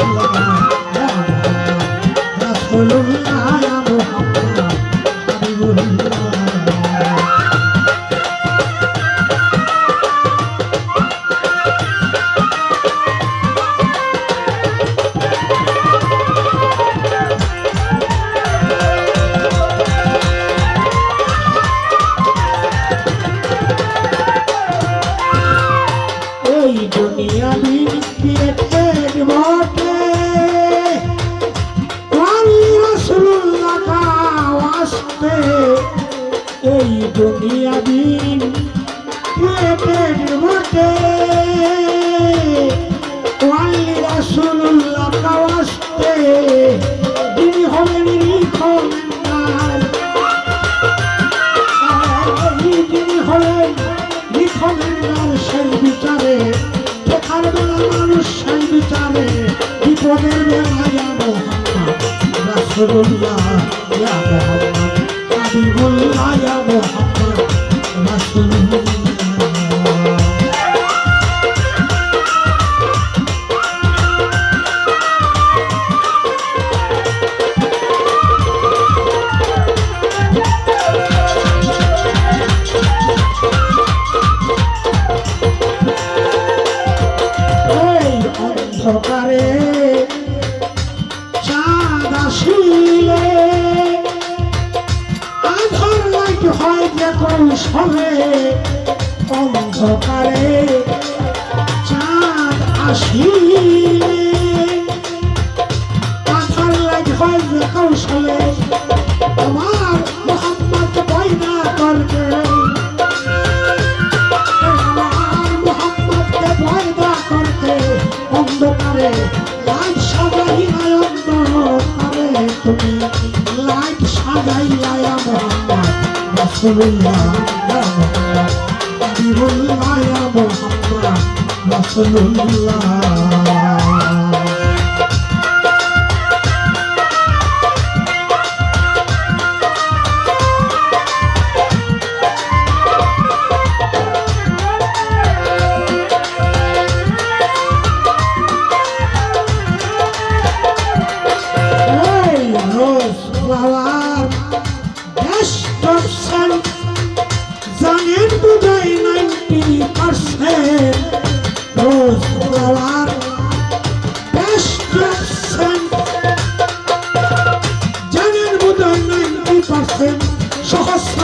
Allah Rangia দিন প্রেমের মতে ওয়াল্লি কাওয়াস্তে তিনি হলেন নিখমেন্দার তিনি হলেন নিখমেন্দার সেই বিচারে দেখার বেলা মানুষ সেই বিচারে, বিপদের বেলা হাবিবুল্লাহ ইয়া মোহাম্মদ চাঁদ আসিলে আধার লাইট হয় যখন সবে অন্ধকারে চাঁদ আসিলে। রাসূলুল্লাহ জীবন মায়া মোহাম্মদ রাসূলুল্লাহ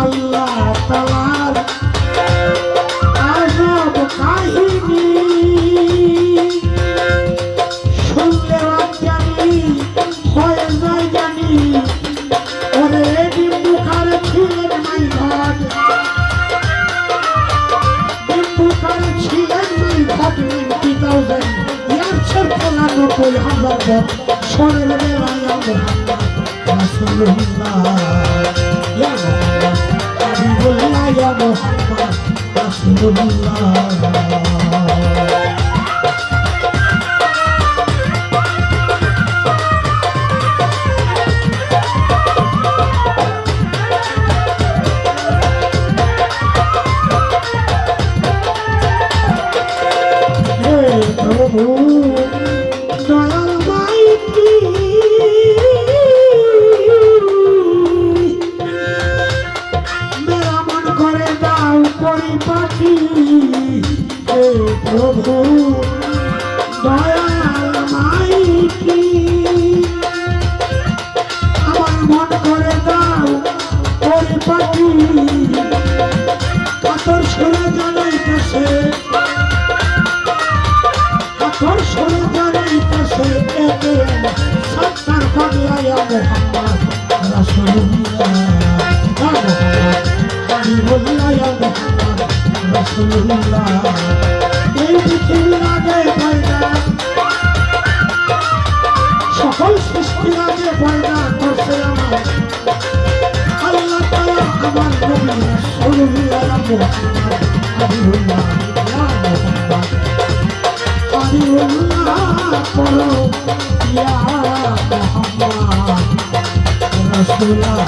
আল্লাহ তালার আজব কাহিনী। শুনলে অজ্ঞানী হয়ে যায় জানি, ওরে ডিম্বুকার ছিলেন মাই ঘট ডিম্বুকার ছিলেন মাই ঘট নাইনটি থাউজেন্ড ইয়ারছের পঁচানব্বই হাজার বট সোনের বেলায় মোহাম্মদ রাসূলুল্লাহ। ইয়া মোহাম্মদ হাবিবুল্লাহ ইয়া আকর্ষণ জানাইতেছে এতে সত্তার পাগলাইয়া মোহাম্মদ মোহাম্মদ হাবিবুল্লাহ ইয়া মোহাম্মদ রাসূলুল্লাহ এই পৃথিবীর আগে পয়দা সকল সৃষ্টির আগে পয়দা করছে আমার। আল্লাহ তাআলা আমার নবী রাসূলুল্লাহ করো ইয়া মোহাম্মদ রাসূলুল্লাহ